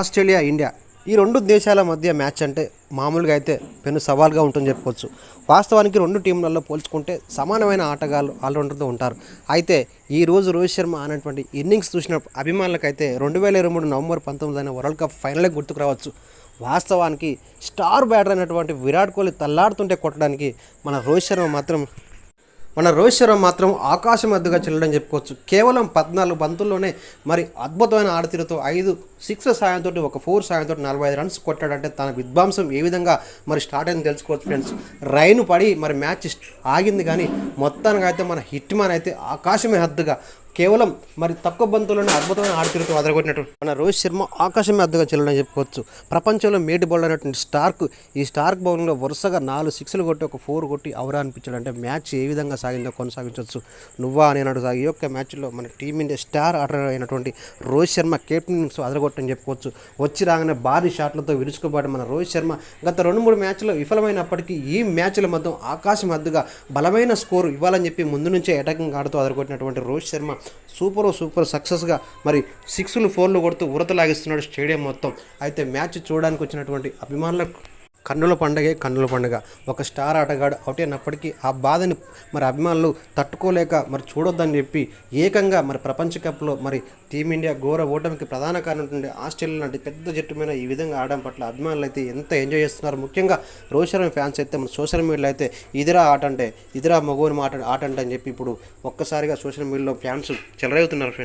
Australia India ఈ రెండు దేశాల మధ్య మ్యాచ్ అంటే మామూలుగా అయితే పెను సవాల్గా ఉంటుందని చెప్పుకోవచ్చు. వాస్తవానికి రెండు టీంలలో పోల్చుకుంటే సమానమైన ఆటగాళ్ళు ఆల్రౌండర్తో ఉంటారు. అయితే ఈ రోజు రోహిత్ శర్మ అనేటువంటి ఇన్నింగ్స్ చూసిన అభిమానులకైతే రెండు వేల ఇరవై మూడు నవంబర్ పంతొమ్మిది అయిన వరల్డ్ కప్ ఫైనలే గుర్తుకు రావచ్చు. వాస్తవానికి స్టార్ బ్యాటర్ అయినటువంటి విరాట్ కోహ్లీ తల్లాడుతుంటే కొట్టడానికి మన రోహిత్ శర్మ మాత్రం మన రోహిత్ శర్మ మాత్రం ఆకాశం అద్దుగా చెల్లడం చెప్పుకోవచ్చు. కేవలం పద్నాలుగు బంతుల్లోనే మరి అద్భుతమైన ఆడతీరుతో ఐదు సిక్స్ సాయంతో ఒక ఫోర్ సాయంతో నలభై ఐదు రన్స్ కొట్టాడంటే తన విధ్వంసం ఏ విధంగా మరి స్టార్ట్ అయింది తెలుసుకోవచ్చు ఫ్రెండ్స్ రైన్ పడి మరి మ్యాచ్ ఆగింది కానీ మొత్తానికి అయితే మన హిట్ మ్యాన్ అయితే ఆకాశమే హద్దుగా కేవలం మరి తక్కువ బంతుల్లోనే అద్భుతమైన ఆడతీరుతో అదరగొట్టినట్టు. మన రోహిత్ శర్మ ఆకాశమే అద్దగా చెల్లడం చెప్పుకోవచ్చు. ప్రపంచంలో మేటి బౌలర్ అయినటువంటి స్టార్క్ ఈ స్టార్క్ బౌలింగ్లో వరుసగా నాలుగు సిక్స్లు కొట్టి ఒక ఫోర్ కొట్టి అవరా అనిపించాడు. అంటే మ్యాచ్ ఏ విధంగా సాగిందో కొనసాగించవచ్చు. నువ్వా అని అన్నాడు ఈ యొక్క మ్యాచ్లో మన టీమిండియా స్టార్ ఆటర్ అయినటువంటి రోహిత్ శర్మ కెప్టెన్స్ అదరగొట్టని చెప్పుకోవచ్చు. వచ్చి రాగానే భారీ షాట్లతో విరుచుకుపడి మన రోహిత్ శర్మ. గత రెండు మూడు మ్యాచ్లో విఫలమైనప్పటికీ ఈ మ్యాచ్ల మధ్య ఆకాశం అద్దుగా బలమైన స్కోరు ఇవ్వాలని చెప్పి ముందు నుంచే అటాకింగ్ ఆడుతూ అదరగొట్టినటువంటి రోహిత్ శర్మ సూపర్ సూపర్ సక్సెస్గా మరి సిక్స్లు ఫోర్లు కొడుతూ ఉరతలాగిస్తున్నాడు స్టేడియం మొత్తం. అయితే మ్యాచ్ చూడడానికి వచ్చినటువంటి అభిమానులకు కన్నుల పండగే కన్నుల పండుగ. ఒక స్టార్ ఆటగాడు అవుట్ అయినప్పటికీ ఆ బాధని మరి అభిమానులు తట్టుకోలేక మరి చూడొద్దని చెప్పి ఏకంగా మరి ప్రపంచ కప్లో మరి టీమిండియా ఘోర ఓటమికి ప్రధాన కారణం ఆస్ట్రేలియా లాంటి పెద్ద జట్టు మీద ఈ విధంగా ఆడడం పట్ల అభిమానులు అయితే ఎంత ఎంజాయ్ చేస్తున్నారు. ముఖ్యంగా రోహిత్ శర్మ ఫ్యాన్స్ అయితే మన సోషల్ మీడియాలో అయితే ఇదిరా ఆట అంటే ఇదిరా మగోని మాట ఆట అంటే అని చెప్పి ఇప్పుడు ఒక్కసారిగా సోషల్ మీడియాలో ఫ్యాన్స్ చెలరేగుతున్నారు ఫ్రెండ్స్.